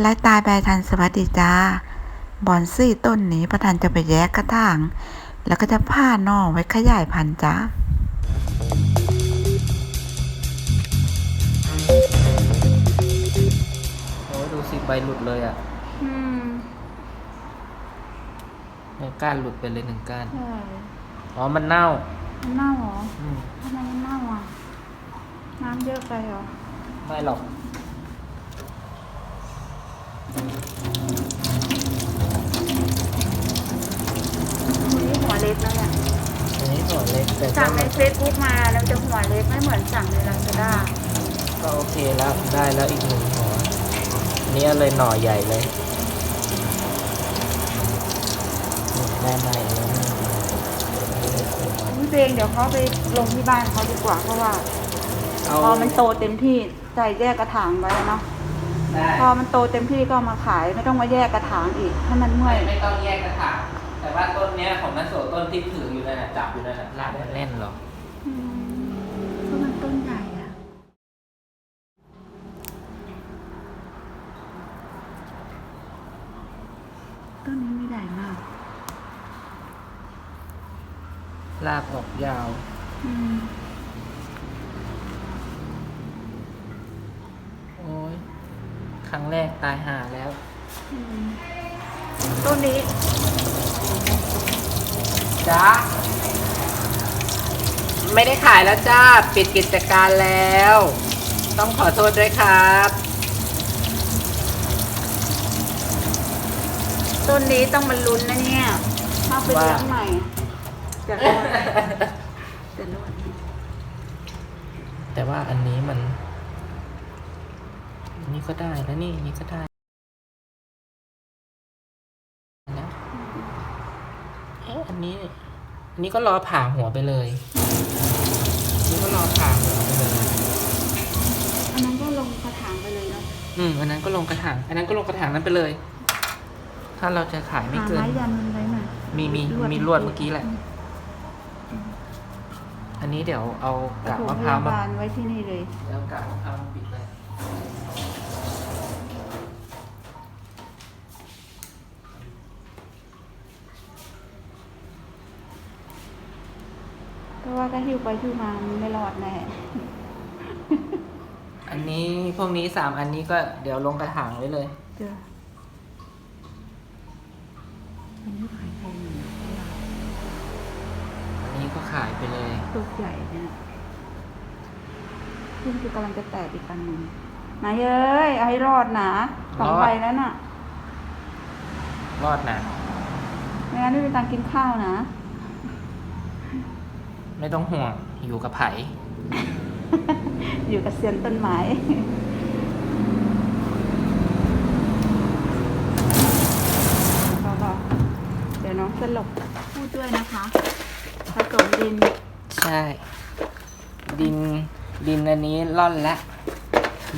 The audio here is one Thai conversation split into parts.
และตายใบทันสวัสดีจ้าบอนซี่ต้นนี้ประธานจะไปแยกกระถาง แล้วก็จะผ่าหน่อไว้ขยายพันธุ์จ้าโอ้ยดูสิใบหลุดเลยอะอืมเนี่ยก้านหลุดไปเลยหนึ่งก้าน ใช่อ๋อ มันเน่า มันเน่าเหรออืมทำไมมันเน่าอะ น้ำเยอะไปเหรอ ไม่หรอก นี่หัวเล็กแล้วเนี่ยอันนี้ส่วนเล็กแต่ก็สั่งในเฟซบุ๊กมาแล้วจะหัวเล็กไม่เหมือนสั่งในลาซาด้าก็โอเคแล้วได้แล้วอีกหนึ่งหัวอันนี้เลยหน่อใหญ่เลยนี่ได้ใหม่แล้วหนึ่งหัวพี่เพลงเดี๋ยวเขาไปลงที่บ้านเขาดีกว่าเพราะว่าเอาพอมันโตเต็มที่ใจแยกกระถางไว้เนาะ ได้พอมันโตเต็มที่ก็เอามาขายไม่ต้องมาแยกกระถางอีกให้มันเมื่ไม่อย ไม่ต้องแยกกระถางแต่ว่าต้นเนี้ยของนันโสต้นที่ถืออยู่นั่นน่ะจับอยู่นั่นน่ะลากแน่นหรออืมเพราะมันต้นใหญ่อะต้นนี้ไม่ใหญ่มากลากออกยาว อืม โอ้ย ค รั้งแรกตายห่าแล้วอืมต้นนี้จ้าไม่ได้ขายแล้วจ้า ปิดกิจการแล้ว ต้องขอโทษด้วยครับ ต้นนี้ต้องมาลุ้นนะเนี่ยถ้าไปเลี้ยงใหม่จะรอดจะรอดแต่ว่าอันนี้มันอั นนี้ก็ได้แล้วนี่อันนี้ก็ได้นะเอ๊ะอันนี้อันนี้ก็รอผ่าหัวไปเลยอันนี้ก็รอผ่าหัวไปเลย อันนั้นก็ลงกระถางไปเลยเนาะอืมอันนั้นก็ลงกระถางอันนั้นก็ลงกระถางนั้นไปเลย ถ้าเราจะขายไม่หาเกินไม้ยันมันไว้หน่อยมีมีมีลวดเมื่อกี้แหละ อันนี้เดี๋ยวเอากากปฐมะพร้าวพมายบาลไว้ที่นี่เลยเดี๋ยวเอากากมะพร้าวมาปิดเลย เพราะ ว่าก็หิ้วไปหิ้วมามันไม่รอดแน่อันนี้พวกนี้สามอันนี้ก็เดี๋ยวลงกระถางไว้เลยเจออันนี้ขายแพงอยู่นะอันนี้ก็ขายไปเลยตัวใหญ่เนี่ยซึ่งคือกำลังจะแตกอีกอันหนึ่งนายเอ้ยเอาให้รอดนะสองรอดใบแล้วน่ะ รอดนะไม่งั้นไม่มีตังค์กินข้าวนะ ไม่ต้องห่วงอยู่กับไผ่อยู่กับเซียนต้นไม้ก็เดี๋ยวน้องสลบพูดด้วยนะคะ ผสมดิน ใช่ ดินดินอันนี้ร่อนแล้ว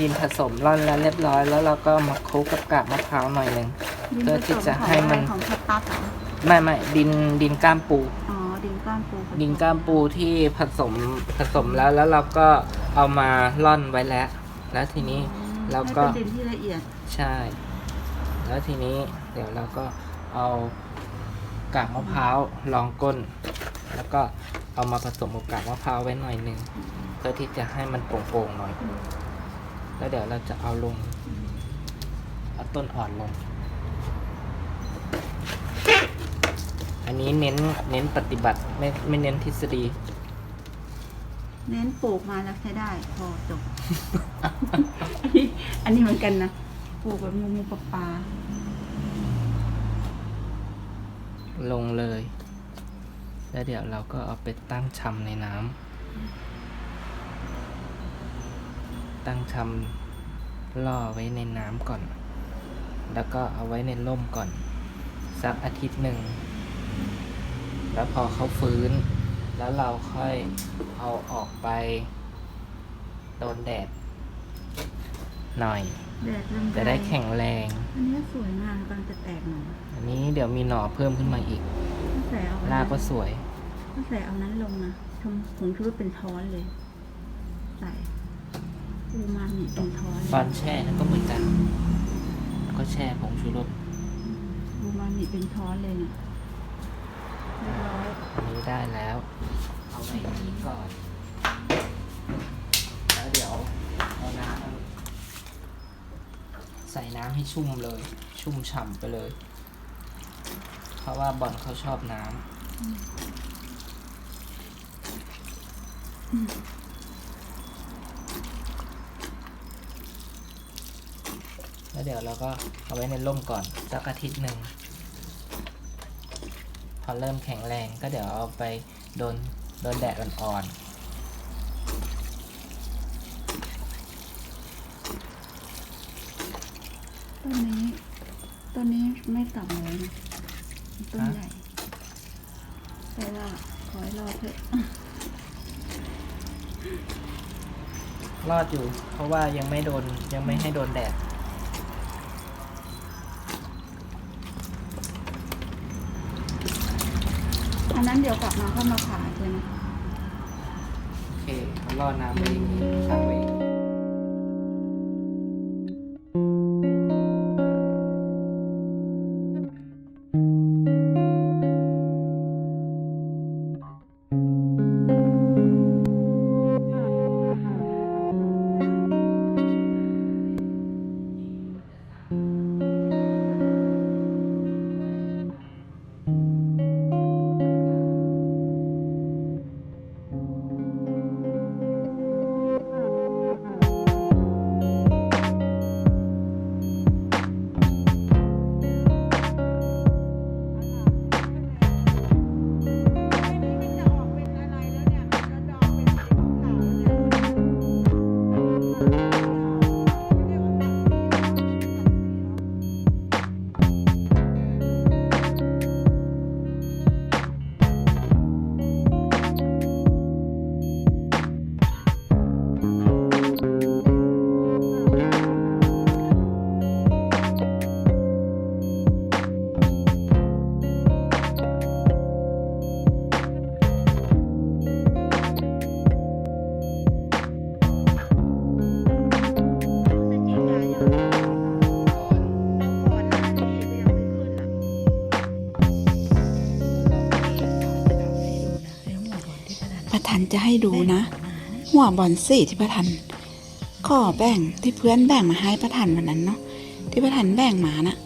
ดินผสมร่อนแล้วเรียบร้อย แล้วเราก็มาคลุกกับกากมะพร้าวหน่อยหนึ่ง ดินเพื่อผสที่มจะของให้อะไรมันของสตั๊กเหรอไม่ไม่ดินดินก้ามปู อ๋อ ดินก้านปูผสม ดินก้ามปูที่ผสมผสมแล้วแล้วเราก็เอามาร่อนไว้แล้ว แล้วทีนี้เราก็ให้เป็นดินที่ละเอียดใช่ แล้วทีนี้เดี๋ยวเราก็เอากากมะพร้าวรองก้น แล้วก็เอามาผสมกับกากมะพร้าวไว้หน่อยหนึ่งเพื่อที่จะให้มันโป่งๆหน่อย แล้วเดี๋ยวเราจะเอาลงเอาต้นอ่อนลง อันนี้เน้นเน้นปฏิบัติไม่ไม่เน้นทฤษฎี เน้นปลูกมาแล้วใช้ได้ พอจบ อันนี้เหมือนกันนะปลูกแบบงูงูปลาปลาลงเลย แล้วเดี๋ยวเราก็เอาไปตั้งชำในน้ำตั้งชำล่อไว้ในน้ำก่อน แล้วก็เอาไว้ในร่มก่อน สักอาทิตย์หนึ่ง แล้วพอเขาฟื้น แล้วเราค่อยเอาออกไป โดนแดด หน่อย แดดลมจะได้แข็งแรง อันนี้สวยมากกำลังจะแตกหน่ออันนี้เดี๋ยวมีหน่อเพิ่มขึ้นมาอีกต้องใส่เอารากก็สวยต้องใส่เอานั้นลงนะทำผงชูรสเป็นช้อนเลย ใส่ปูมันเนี่ยเป็นช้อนตอนแช่ก็เหมือนกันแช่ผงชูรสดูมันมีเป็นช้อนเลยเนี่ยเรียบร้ อยอันนี้ได้แล้ว เอาไว้อย่างนี้ก่อน แล้วเดี๋ยวเอาน้ำใส่น้ำให้ชุ่มเลย ชุ่มฉ่ำไปเลย เพราะว่าบอลเขาชอบน้ำแล้วเดี๋ยวเราก็เอาไว้ในร่มก่อนสักอาทิตย์หนึ่ง พอเริ่มแข็งแรงก็เดี๋ยวเอาไปโดนโดนแดดอ่อนต้นนี้ต้นนี้ไม่ต่ำเลยนะต้นใหญ่แต่ว่าขอให้รอดเถอะๆรอดอยู่ เพราะว่ายังไม่โดนยังไม่ให้โดนแดด อันนั้นเดี๋ยวกลับมาเข้ามาผ่าใช่ไหมโอเค รอน้ำไว้อย่างนี้ค้างไว้ ทันจะให้ดูนะ หัวบอลสี่ที่ประทันขอแบ่งที่เพื่อนแบ่งมาให้ประทันวันนั้นเนาะที่ประทันแบ่งมานะ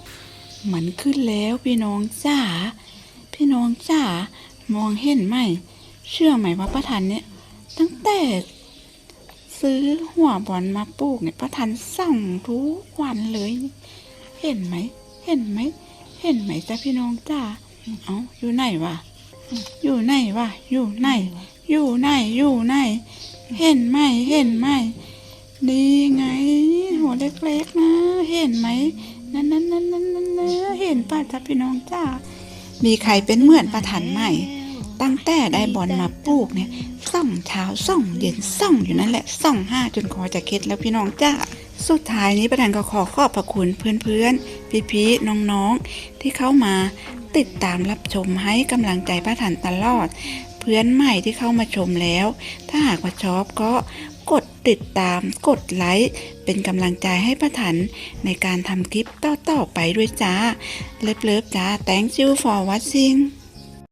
มันขึ้นแล้วพี่น้องจ๋าพี่น้องจ๋ามองเห็นไหม เชื่อไหมว่าประทันเนี่ย ตั้งแต่ซื้อหัวบอลมาปลูกเนี่ยประทันสั่งทุกวันเลย เห็นไหม เห็นไหม เห็นไหมจ้าพี่น้องจ้าเอาอยู่ไหนวะ อยู่ไหนวะอยู่ไหน อยู่ไหน อยู่ไหน เห็นไหมเห็นไหมดีไง หัวเล็กๆนะ เห็นไหมนั่นนั่นนั่นนั่นนั่นนะเห็นป่ะจ้าพี่น้องจ้า มีใครเป็นเหมือนประทันไหมตั้งแต่ได้บอลมาปลูกเนี่ยส่องเช้าส่องเย็นส่องอยู่นั่นแหละส่องห้าจนคอจะเคล็ดแล้วพี่น้องจ้าสุดท้ายนี้ประธานก็ขอขอบพระคุณเพื่อนๆ พี่ๆ น้องๆ ที่เข้ามา ติดตามรับชมให้กำลังใจป้าถันตลอด เพื่อนใหม่ที่เข้ามาชมแล้ว ถ้าหากว่าชอบก็กดติดตามกดไลค์เป็นกำลังใจให้ป้าถันในการทำคลิปต่อๆไปด้วยจ้า เลิฟๆจ้า thank you for watching